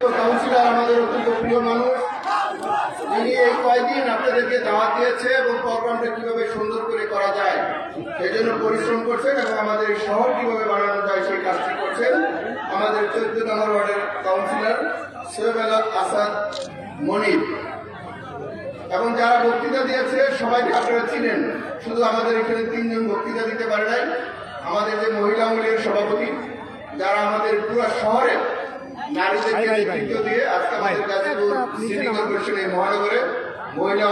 Councillor আমাদের অত্যন্ত মানুষ। তিনি এই কয়েকদিন আপনাদেরকে দাওয়াত দিয়েছে এবং প্রোগ্রামটা কীভাবে সুন্দর করে করা যায়, সেই জন্য পরিশ্রম করছেন এবং আমাদের শহর কীভাবে বানানো যায় সেই কাজটি করছেন। আমাদের চোদ্দ নম্বর ওয়ার্ডের কাউন্সিলর সৈয়দ আসাদ মনির। এবং যারা বক্তৃতা দিয়েছে, সবাইকে আপনারা চিনেন। শুধু আমাদের এখানে তিনজন বক্তৃতা দিতে পারে নাই। আমাদের যে মহিলা মূলের সভাপতি, যারা আমাদের পুরো শহরে নারীদেরকে নেতৃত্ব দিয়ে আজকে আমাদের গাজীপুর সিটি কর্পোরেশন এই মহানগরে মহিলা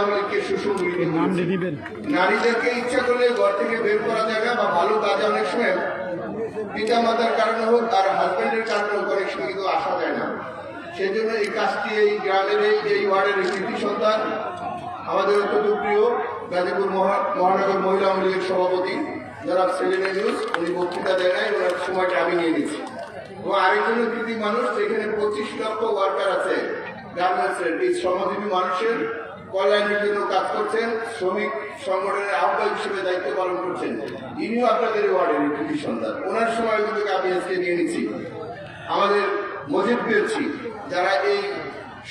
নাম দিবেন। নারীদেরকে ইচ্ছা করলে ঘর থেকে বের করা যায় না বা ভালো কাজে অনেক সময় পিতা মাতার কারণে হোক আর হাজবেন্ডের কারণে হোক অনেক সময় কিন্তু আসা যায় না। সেই জন্য এই কাজটি এই গ্রামের এই এই ওয়ার্ডের এই কৃতি সন্তান আমাদের অত্যন্ত প্রিয় গাজীপুর মহা- মহানগর মহিলা আওয়ামী লীগের সভাপতি যারা সেলিনা নিউজ উনি বক্তৃতা দেয় নাই ওনার সময়টা আমি নিয়ে নিচ্ছি। এবং আরেকজন কৃতি মানুষ, যেখানে পঁচিশ লক্ষ ওয়ার্কার আছে। গার্মেন্টসের এই শ্রমজীবী মানুষের। কল্যাণের জন্য কাজ করছেন, শ্রমিক সংগঠনের আহ্বায়ক হিসেবে দায়িত্ব পালন করছেন। ইনিও আপনাদের ওয়ার্ডের কৃতি সন্তান। ওনার সময় কিন্তু আমি আজকে নিয়ে নিচ্ছি। আমাদের মজিদ পেয়েছি, যারা এই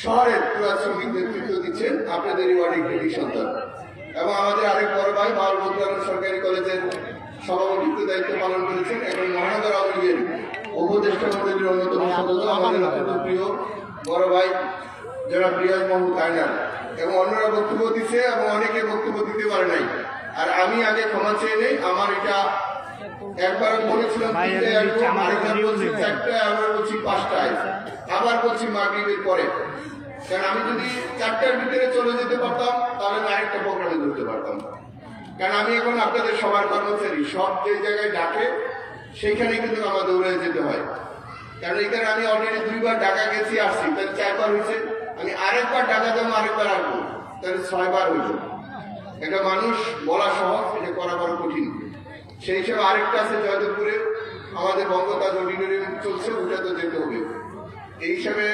শহরের পুরা শ্রমিক নেতৃত্ব দিচ্ছেন, আপনাদের ওয়ার্ডের কৃতি সন্তান। এবং আমাদের আরেক বড় ভাই বদলান সরকারি কলেজের সভাপতিত্ব দায়িত্ব পালন করেছেন। এবং মহানগর আওয়ামী লীগের উপদেষ্টা মন্ডলীর অন্যতম সদস্য আমাদের অত্যন্ত প্রিয় বড় ভাই যারা প্রিয়াজ মোহাম্মদ আয়নার এবং অন্যরা বক্তব্য দিচ্ছে এবং অনেকে বক্তব্য দিতে পারে নাই। আর আমি আগে ক্ষমা চেয়ে নেই আমার এটা একবার বলেছিলাম আরেকবার বলছি চারটায়, আবার বলছি পাঁচটায়। আবার বলছি মাগরিবের পরে। কারণ আমি যদি চারটার ভিতরে চলে যেতে পারতাম তাহলে আমি আরেকটা প্রোগ্রামে ধরতে পারতাম কারণ আমি এখন আপনাদের সবার কর্মচারী সব যে জায়গায় ডাকে সেইখানে কিন্তু আমার দৌড়ে যেতে হয়। কারণ এখানে আমি অলরেডি দুইবার ঢাকা গেছি, আসছি, তাহলে চারবার হয়েছে। আমি আরেকবার ঢাকা যাব, আরেকবার আসব, তাহলে ছয়বার হইল এটা মানুষ বলা সহজ, এটা করা বড় কঠিন। সেই হিসাবে আরেকটা আছে জয়দেবপুরে। আমাদের বঙ্গতাজ অডিটোরিয়াম চলছে, ওটা তো যেতে হবে। এই হিসাবে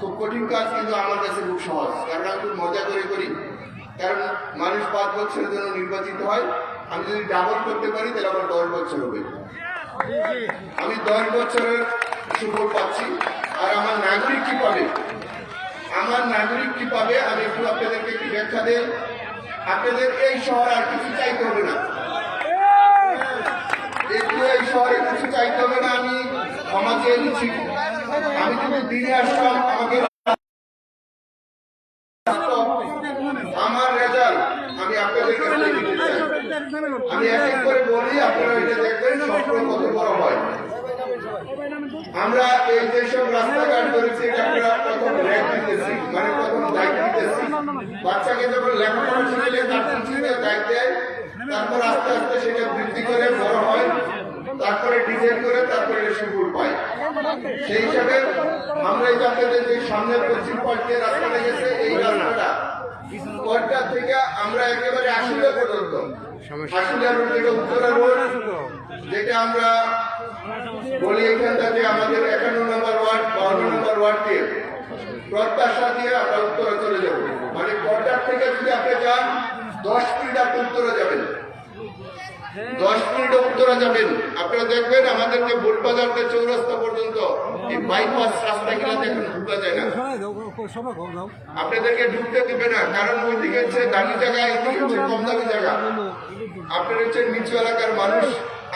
খুব কঠিন কাজ, কিন্তু আমার কাছে খুব সহজ। কারণ আমি খুব মজা করে করি। কারণ মানুষ পাঁচ বছরের জন্য নির্বাচিত হয়। আমি যদি ডাবল করতে পারি, তাহলে আমার দশ বছর হবে। আমি দশ বছরের সুফল পাচ্ছি। আর আমার নাগরিক কি পাবে? আমার নাগরিক কি পাবে? আমি একটু আপনাদেরকে একটু ব্যাখ্যা দেই। আপনাদের এই শহর আর কিছু চাইতে হবে না। একটু এই শহরে কিছু চাইতে হবে না, আমি ক্ষমা চেয়ে নিচ্ছি। আমি যদি দিনে আসতাম, আমাকে আমার রেজাল্ট আমি আপনাদের কাছে দিতে চাই আমি এক এক করে বলি আপনারা এটা দেখবেন স্বপ্ন কত বড় হয় আমরা এই যেসব রাস্তাঘাট করেছি এটা আমরা প্রথম র্যাক দিতেছি মানে প্রথম দায়িত্ব দিতেছি বাচ্চাকে যখন লেখাপড়া শিখলে তার পিছনে দায়িত্ব দেয় তারপর আস্তে আস্তে সেটা বৃদ্ধি করে বড় হয় তারপরে ডিজাইন করে তারপরে এটা সুফল পায় সেই হিসাবে আমরা এই যে আপনাদের যে সামনের পশ্চিম পার্কে রাস্তাটা গেছে এই রাস্তাটা কয়টা থেকে আমরা একেবারে আশুলিয়া পর্যন্ত আশুলিয়া রোড থেকে যেটা আমরা বলি এখানটাতে আমাদের একান্ন নম্বর ওয়ার্ড, বাউন্ন নম্বর ওয়ার্ডকে প্রত্যাশা আমরা উত্তরা চলে যাব। মানে কটার থেকে যদি আপনি যান, দশ মিনিট উত্তরে যাবেন। দশ উত্তরে যাবেন, আপনারা দেখবেন আমাদের যে বোলবাজার থেকে চৌরাস্তা পর্যন্ত, এই বাইপাস রাস্তা কিনা দেখেন ঢুকা যায় না। আপনাদেরকে ঢুকতে দিবে না, কারণ ওই দিকে হচ্ছে দামি জায়গা, এদিকে হচ্ছে কম দামি জায়গা। আপনার হচ্ছে নিচু এলাকার মানুষ।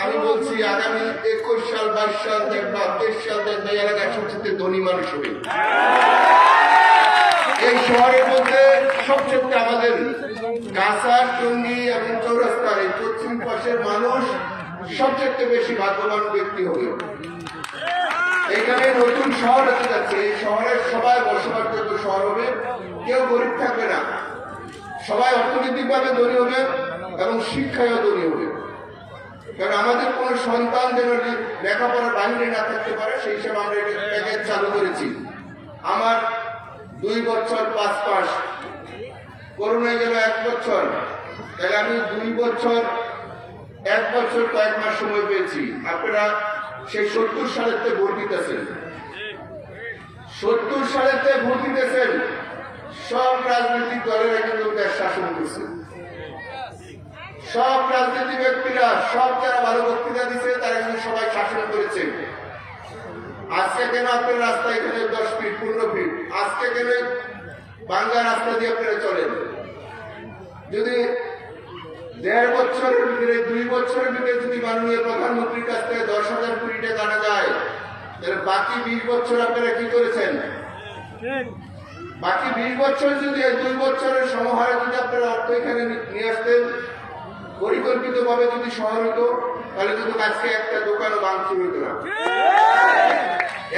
আমি বলছি, আগামী একুশ সাল, বাইশ সাল দেখবা তেইশ সাল এলাকায় সবচেয়ে ধনী মানুষ হবে। এই শহরের মধ্যে সবচেয়ে আমাদের গাছা টঙ্গি এবং চৌরাস্তার এই পশ্চিম পাশের মানুষ সবচেয়ে বেশি ভাগ্যবান ব্যক্তি হবে। এখানে নতুন শহর হতে যাচ্ছে। এই শহরের সবাই বসবাসযোগ্য শহর হবে, কেউ গরিব থাকবে না। সবাই অর্থনৈতিকভাবে ধনী হবে এবং শিক্ষায়ও ধনী হবে। কারণ আমাদের কোনো সন্তান যেন লেখাপড়ার বাইরে না থাকতে পারে, সেই হিসাবে আমরা এটা প্যাকেজ চালু করেছি। আমার দুই বছর পাঁচ মাস। করোনায় গেল এক বছর। তাহলে আমি দুই বছর এক বছর কয়েক মাস সময় পেয়েছি। আপনারা সেই সত্তর সালেতে ভোট দিতেছেন। সত্তর সালেতে ভোট দিতেছেন, সব রাজনৈতিক দলেরা কিন্তু দেশ শাসন করছে। সব রাজনীতি ব্যক্তিরা, সব যারা ভালো বক্তৃতা দিচ্ছে তারা কিন্তু সবাই শাসন করেছে। আজকে কেন আপনার রাস্তা এখানে দশ ফিট পনেরো ফিট আজকে কেন বাংলা রাস্তা দিয়ে আপনারা চলেন? যদি দেড় বছরের ভিতরে দুই বছরের ভিতরে যদি মাননীয় প্রধানমন্ত্রীর কাছ থেকে দশ হাজার কোটি টাকা আনা যায় তাহলে বাকি বিশ বছর আপনারা কি করেছেন? বাকি বিশ বছর যদি এই দুই বছরের সমাহারে যদি আপনারা অর্থ এখানে নিয়ে আসতেন পরিকল্পিত ভাবে যদি শহর হতো তাহলে কিন্তু আজকে একটা দোকানও ভাঙচুর হতো না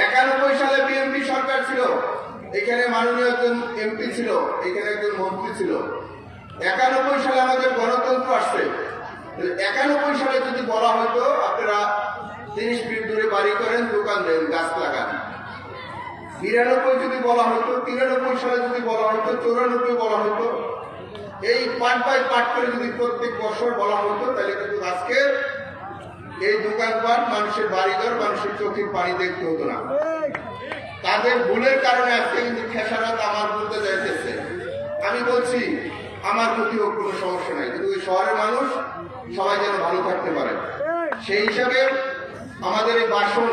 একানব্বই সালে বিএনপি সরকার ছিল এখানে মাননীয় একজন এমপি ছিল এখানে একজন মন্ত্রী ছিল। একানব্বই সালে আমাদের গণতন্ত্র আসছে একানব্বই সালে যদি বলা হতো, আপনারা তিরিশ ফিট দূরে বাড়ি করেন, দোকান দেন, গাছ লাগান। বিরানব্বই যদি বলা হতো, তিরানব্বই সালে যদি বলা হতো, চৌরানব্বই বলা হতো, এই পার্ট বাই পার্ট করে যদি প্রত্যেক বছর বলা হতো, তাহলে কিন্তু আজকে এই দোকানপাট মানুষের বাড়িঘর, মানুষের চোখের পানি দেখতে হতো না। তাদের ভুলের কারণে আজকে কিন্তু খেসারত আমার বলতে যাইতেছে আমি বলছি আমার প্রতি হোক কোনো সমস্যা নাই। কিন্তু ওই শহরের মানুষ সবাই যেন ভালো থাকতে পারে। সেই হিসাবে আমাদের এই বাসন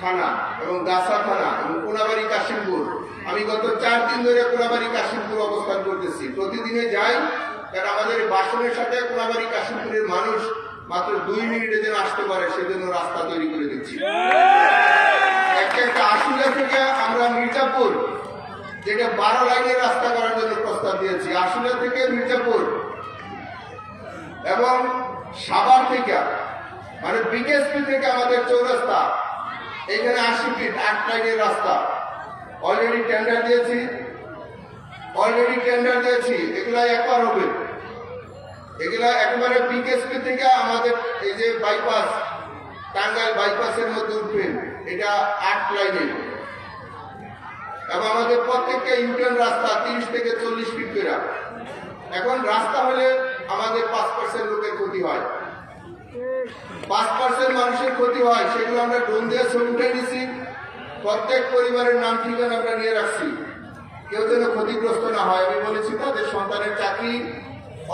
থানা এবং গাছা থানা এবং কোনাবাড়ি কাশিমপুর আমি গত চার দিন ধরে কোনাবাড়ি কাশিমপুর অবস্থান করতেছি। প্রতিদিনে যাই কারণ আমাদের বাসনের সাথে কোনাবাড়ি কাশিমপুরের মানুষ মাত্র দুই মিনিটে যেন আসতে পারে সেজন্য রাস্তা তৈরি করে দিচ্ছি। একটা একটা থেকে আমরা মির্জাপুর যেটা বারো লাইনের রাস্তা করার জন্য প্রস্তাব দিয়েছি, আশুলিয়া থেকে মির্জাপুর। এবং সাভার থেকে মানে বিকেএসপি থেকে আমাদের চৌরাস্তা, এখানে আশি ফিট, আট লাইনের রাস্তা। অলরেডি টেন্ডার দিয়েছি অলরেডি টেন্ডার দিয়েছি, এগুলা একবার হবে। এগুলা একেবারে বিকেএসপি থেকে আমাদের এই যে বাইপাস টাঙ্গাইল বাইপাসের মধ্যে উঠবেন এটা আট লাইনের। এবং আমাদের প্রত্যেকটা ইউটার্ন রাস্তা তিরিশ থেকে চল্লিশ ফিট করে। এখন রাস্তা হলে আমাদের পাঁচ পার্সেন্ট লোকের ক্ষতি হয়। পাঁচ পার্সেন্ট মানুষের ক্ষতি হয়, সেগুলো আমরা ড্রোন দিয়ে ছবি উঠে নিছি প্রত্যেক পরিবারের নাম ঠিকানা আমরা নিয়ে রাখছি। কেউ যেন ক্ষতিগ্রস্ত না হয়, আমি বলেছি তাদের সন্তানের চাকরি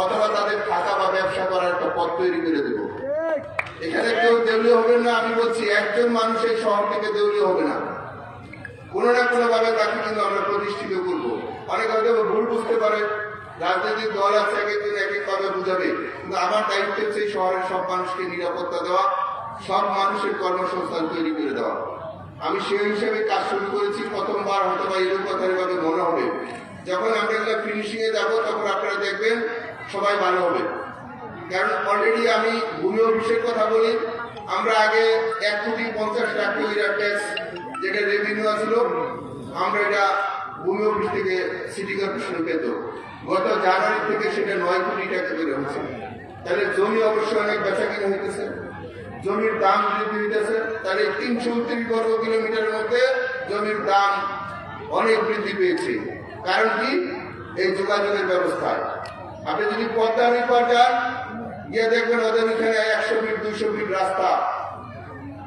অথবা তাদের থাকা বা ব্যবসা করার একটা পথ তৈরি করে দেবো। এখানে কেউ দেউলিয়া হবে না, আমি বলছি, একজন মানুষের শহর থেকে দেউলিয়া হবে না। কোনো না কোনো ভাবে তাকে কিন্তু আমরা প্রতিষ্ঠিত করব। অনেক হয়তো ভুল বুঝতে পারে। রাজনৈতিক দল আছে, এক একজন এক এক ভাবে বুঝাবে। কিন্তু আমার দায়িত্ব হচ্ছে এই শহরের সব মানুষকে নিরাপত্তা দেওয়া, সব মানুষের কর্মসংস্থান তৈরি করে দেওয়া। আমি সেই হিসেবে কাজ শুরু করেছি, প্রথমবার হয়তো বা এরকম কথা এভাবে মনে হবে। যখন আমরা এগুলো ফিনিশিংয়ে যাব, তখন আপনারা দেখবেন সবাই ভালো হবে। কারণ অলরেডি আমি ভূমি অফিসের কথা বলি। আমরা আগে এক কোটি পঞ্চাশ লাখ ট্যাক্স যেটা রেভিনিউ আছিল আমরা এটা ভূমি অফিস থেকে সিটি কর্পোরেশন পেত। গত জানুয়ারি থেকে সেটা নয় কোটি টাকা বের হচ্ছে তাহলে জমি অবশ্যই অনেক বেচা কিনা হইতেছে। জমির দাম বৃদ্ধি হইতেছে। তাহলে তিনশো উনত্রিশ বর্গ কিলোমিটারের মধ্যে জমির দাম অনেক বৃদ্ধি পেয়েছে। কারণ কি? এই যোগাযোগের ব্যবস্থা। আপনি যদি পদ্মা নির্ভর যান, গিয়ে দেখবেন ওদের ওইখানে একশো ফিট দুইশো ফিট রাস্তা।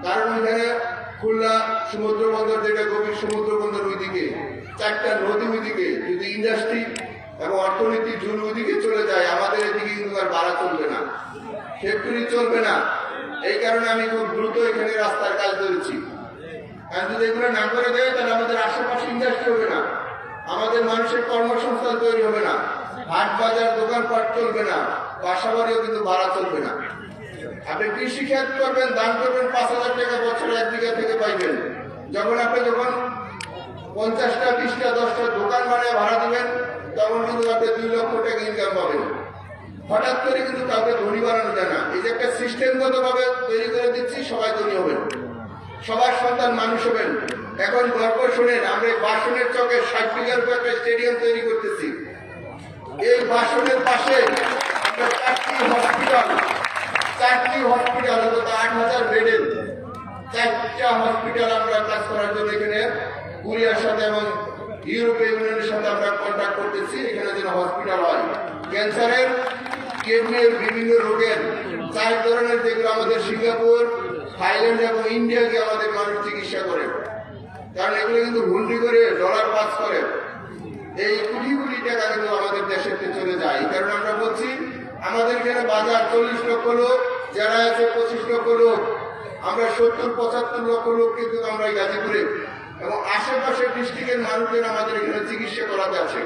কারণ ওইখানে খুলনা সমুদ্র বন্দর যেটা গভীর সমুদ্র বন্দর ওইদিকে, চারটা নদী ওইদিকে, যদি ইন্ডাস্ট্রি এবং অর্থনীতি জুন ওইদিকে চলে যায়, আমাদের এদিকে কিন্তু আর বাড়া চলবে না। ফ্যাক্টরি চলবে না। এই কারণে আমি খুব দ্রুত এখানে রাস্তার কাজ ধরেছি। আর যদি এগুলো না করে দেয়, তাহলে আমাদের আশেপাশে ইন্ডাস্ট্রি হবে না। আমাদের মানুষের কর্মসংস্থান তৈরি হবে না। হাট বাজার, দোকানপাট চলবে না। বাসা বাড়িও কিন্তু ভাড়া চলবে না। আপনি কৃষি ক্ষেত করবেন, দান করবেন, পাঁচ হাজার টাকা বছরে এক বিঘা থেকে পাইবেন। যখন আপনি যখন পঞ্চাশটা, বিশটা, দশটা দোকান বানিয়ে ভাড়া দিবেন, তখন কিন্তু আপনি দুই লক্ষ টাকা ইনকাম পাবেন। হঠাৎ করে কিন্তু কাউকে ধনী বানানো যায় না। এই যে একটা সিস্টেমগত ভাবে তৈরি করে দিচ্ছি, সবাই ধনী হবেন। সবার সন্তান মানুষ হবেন। এখন গল্প শোনেন, আমরা বাসনের চকে ষাট বিঘার উপর একটা স্টেডিয়াম তৈরি করতেছি। এই বাসনের পাশে আমরা চারটি হসপিটাল চারটি হসপিটাল অন্তত আট হাজার বেডের চারটা হসপিটাল আমরা কাজ করার জন্য এখানে কোরিয়ার সাথে এবং ইউরোপীয় ইউনিয়নের সাথে আমরা কন্ট্যাক্ট করতেছি। এখানে যেন হসপিটাল হয়। ক্যান্সারের, কিডনির বিভিন্ন রোগের চার ধরনের যেগুলো আমাদের সিঙ্গাপুর, থাইল্যান্ড এবং ইন্ডিয়াকে আমাদের মানুষ চিকিৎসা করে। কারণ এগুলো কিন্তু হুন্ডি করে ডলার পাস করে। এই কোটি কোটি টাকা কিন্তু আমাদের থেকে চলে যায়। কারণ আমরা বলছি, আমাদের এখানে বাজার চল্লিশ লক্ষ লোক যারা আছে পঁচিশ লক্ষ লোক, আমরা সত্তর, পঁচাত্তর লক্ষ লোক কিন্তু আমরা গাজীপুরে। এবং আশেপাশের ডিস্ট্রিক্টের মানুষজন আমাদের এখানে চিকিৎসা করাতে আছে।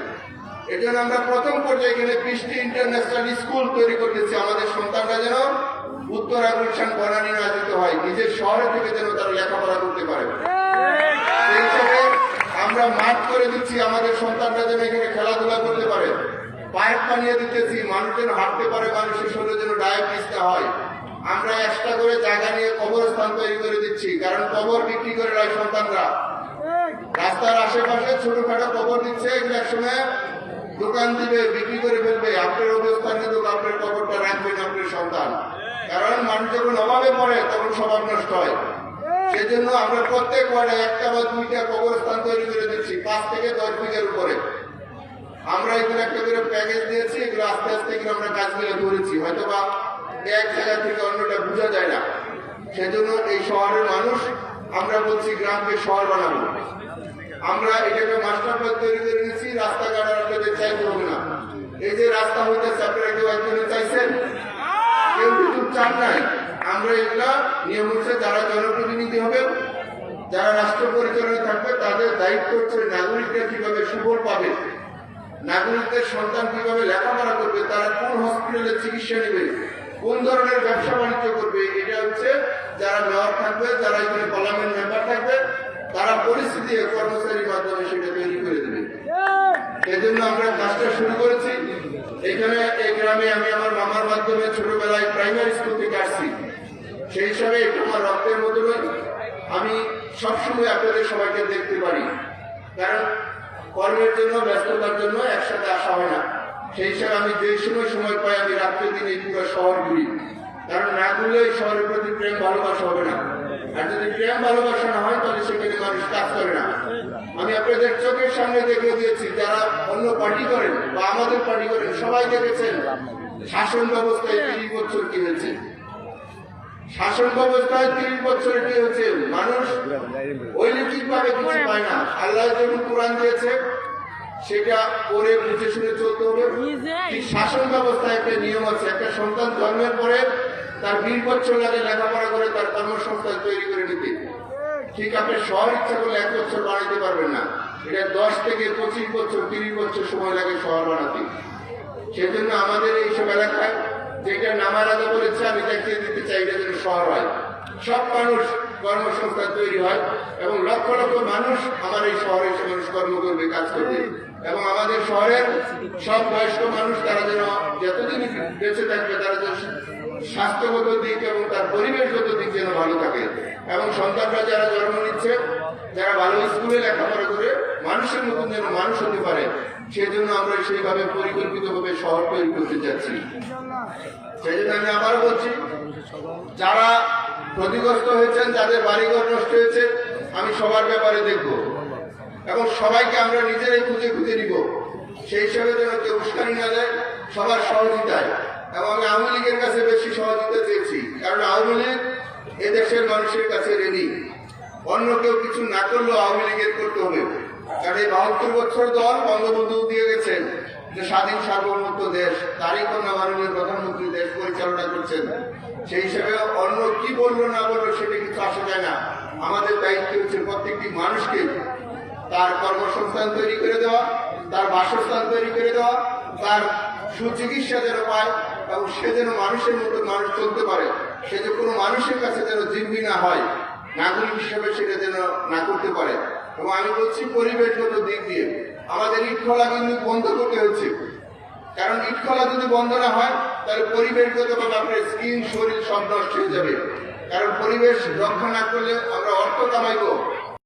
এজন্য আমরা প্রথম পর্যায়ে এখানে বৃষ্টি ইন্টারন্যাশনাল স্কুল তৈরি করতেছি আমাদের সন্তানরা যেন উত্তরা গুলশান, বনানী যেতে হয়, নিজের শহরে থেকে যেন তারা লেখাপড়া করতে পারে। আমরা মাঠ করে দিচ্ছি, আমাদের সন্তানরা যেন এখানে খেলাধুলা করতে পারে। পাইপ বানিয়ে দিতেছি মানুষ যেন হাঁটতে পারে, মানুষের শরীরে যেন ডায়াবেটিস না হয়। আমরা একটা করে জায়গা নিয়ে কবরস্থান তৈরি করে দিচ্ছি, কারণ কবর বিক্রি করে রায় সন্তানরা। রাস্তার আশেপাশে ছোটখাটো কবর দিচ্ছে, এগুলো একসময় দোকান দিবে, বিক্রি করে ফেলবে। আপনার অবস্থান কিন্তু আপনার কবরটা রাখবেন আপনার সন্তান। কারণ মানুষ যখন অভাবে পড়ে, তখন স্বভাব নষ্ট হয়। সেজন্য আমরা প্রত্যেক ওয়ার্ডে একটা বা দুইটা কবরস্থান তৈরি করে দিচ্ছি, পাঁচ থেকে দশ বিঘার উপরে। আমরা এগুলো একটা করে প্যাকেজ দিয়েছি, এগুলো আস্তে আস্তে এগুলো আমরা কাজগুলো করেছি হয়তো বা এক জায়গা থেকে অন্যটা বোঝা যায় না। সেজন্য এই শহরের মানুষ, আমরা বলছি গ্রামকে শহর বানাবো। আমরা এটাকে মাস্টার প্ল্যান তৈরি করে নিয়েছি, রাস্তাঘাট আপনাদের চাইতে না। এই যে রাস্তা আপনারা কেউ চাইছেন? কেউ কিন্তু চান নাই। আমরা এগুলা নিয়ম হচ্ছে যারা জনপ্রতিনিধি হবে যারা রাষ্ট্র পরিচালনায় থাকবে, তাদের দায়িত্ব হচ্ছে নাগরিকরা কীভাবে সুফল পাবে, নাগরিকদের সন্তান কীভাবে লেখাপড়া করবে, তারা কোন হসপিটালে চিকিৎসা নেবে কোন ধরনের ব্যবসা বাণিজ্য করবে, এটা হচ্ছে যারা মেয়র থাকবে, যারা এখানে পার্লামেন্ট মেম্বার থাকবে, তারা পরিস্থিতি কর্মচারীর মাধ্যমে সেটা তৈরি করে দেবে। এই জন্য আমরা কাজটা শুরু করেছি। এখানে এই গ্রামে আমি আমার মামার মাধ্যমে ছোটবেলায় প্রাইমারি স্কুল থেকে আসছি। সেই হিসাবে এটা আমার রক্তের মতো আমি সবসময় আপনাদের সবাইকে দেখতে পারি। কারণ কর্মের জন্য, ব্যস্ততার জন্য একসাথে আসা হয় না। সেই হিসাবে আমি যে সময় সময় পাই, আমি রাত্রে দিন এই পুরো শহর ঘুরি। কারণ না ঘুরলে এই শহরের প্রতি প্রেম, ভালোবাসা হবে না। আর যদি প্রেম, ভালোবাসা না হয়, তাহলে সেখানে মানুষ কাজ করে না। আমি আপনাদের চোখের সামনে দেখে দিয়েছি, যারা অন্য পার্টি করেন বা আমাদের পার্টি করেন, সবাই দেখেছেন, শাসন ব্যবস্থায় তিরিশ বছর কি হয়েছে? শাসন ব্যবস্থায় তিরিশ বছর কি হয়েছে? মানুষ ঐলিখিক ভাবে কিছু পায় না। আল্লাহ যেমন কোরআন দিয়েছে সেটা করে বুঝে শুনে চলতে হবে। শাসন ব্যবস্থায় একটা নিয়ম আছে একটা সন্তান জন্মের পরে তার বিশ বছর লাগে লেখাপড়া করে তার কর্মসংস্থান তৈরি করে নিতে। ঠিক আপনি শহর ইচ্ছা করলে এক বছর বানাইতে পারবেন না। এটা দশ থেকে পঁচিশ বছর তিরিশ বছর সময় লাগে শহর বানাতে। সেজন্য আমাদের এইসব এলাকায় যেটা নামার আগে বলেছে আমি দেখিয়ে দিতে চাই এটা যেন শহর হয়। সব মানুষ কর্মসংস্থান তৈরি হয় এবং লক্ষ লক্ষ মানুষ আমার এই শহরে এসে মানুষ কর্ম করবে কাজ করবে। এবং আমাদের শহরের সব বয়স্ক মানুষ তারা যেন যতদিন বেঁচে থাকবে, তারা যেন স্বাস্থ্যগত দিক এবং তার পরিবেশগত দিক যেন ভালো থাকে। এবং সন্তানরা যারা জন্ম নিচ্ছে, যারা ভালো স্কুলে লেখাপড়া করে মানুষের মতন যেন মানুষ হতে পারে, সেজন্য আমরা সেইভাবে পরিকল্পিতভাবে শহর তৈরি করতে যাচ্ছি। সেই জন্য আমি আবার বলছি, যারা ক্ষতিগ্রস্ত হয়েছেন, যাদের বাড়িঘর নষ্ট হয়েছে, আমি সবার ব্যাপারে দেখব। এবং সবাইকে আমরা নিজেরাই খুঁজে খুঁজে নিব। সেই হিসাবে যেন কেউ উস্কানি না দেয়, সবার সহযোগিতায়। এবং আমি আওয়ামী লীগের কাছে বেশি সহযোগিতা চেয়েছি। কারণ আওয়ামী লীগ এদেশের মানুষের কাছে রেডি অন্য কেউ কিছু না করলেও আওয়ামী লীগের করতে হবে। কারণ এই বাহাত্তর বছর দল বঙ্গবন্ধু দিয়ে গেছেন, যে স্বাধীন সার্বভৌমত্ব দেশ, তারই কন্যা মাননীয় প্রধানমন্ত্রী দেশ পরিচালনা করছেন। সেই হিসেবে অন্য কি বলল না বলল সেটা কিছু আসা যায় না। আমাদের দায়িত্ব হচ্ছে প্রত্যেকটি মানুষকে তার কর্মসংস্থান তৈরি করে দেওয়া, তার বাসস্থান তৈরি করে দেওয়া, তার সুচিকিৎসা যেন পায় এবং সে যেন মানুষের মতো মানুষ চলতে পারে। সে যে কোনো মানুষের কাছে যেন জিম্মি না হয়, নাগরিক হিসেবে সেটা যেন না করতে পারে। এবং আমি বলছি পরিবেশগত দিক দিয়ে, আমাদের ইট খোলা কিন্তু বন্ধ করতে হচ্ছে। কারণ ইট খোলা যদি বন্ধ না হয়, তাহলে পরিবেশগত ভাবে আপনার স্কিন, শরীর সব নষ্ট হয়ে যাবে। কারণ পরিবেশ রক্ষা না করলে আমরা অর্থ কামাইবো।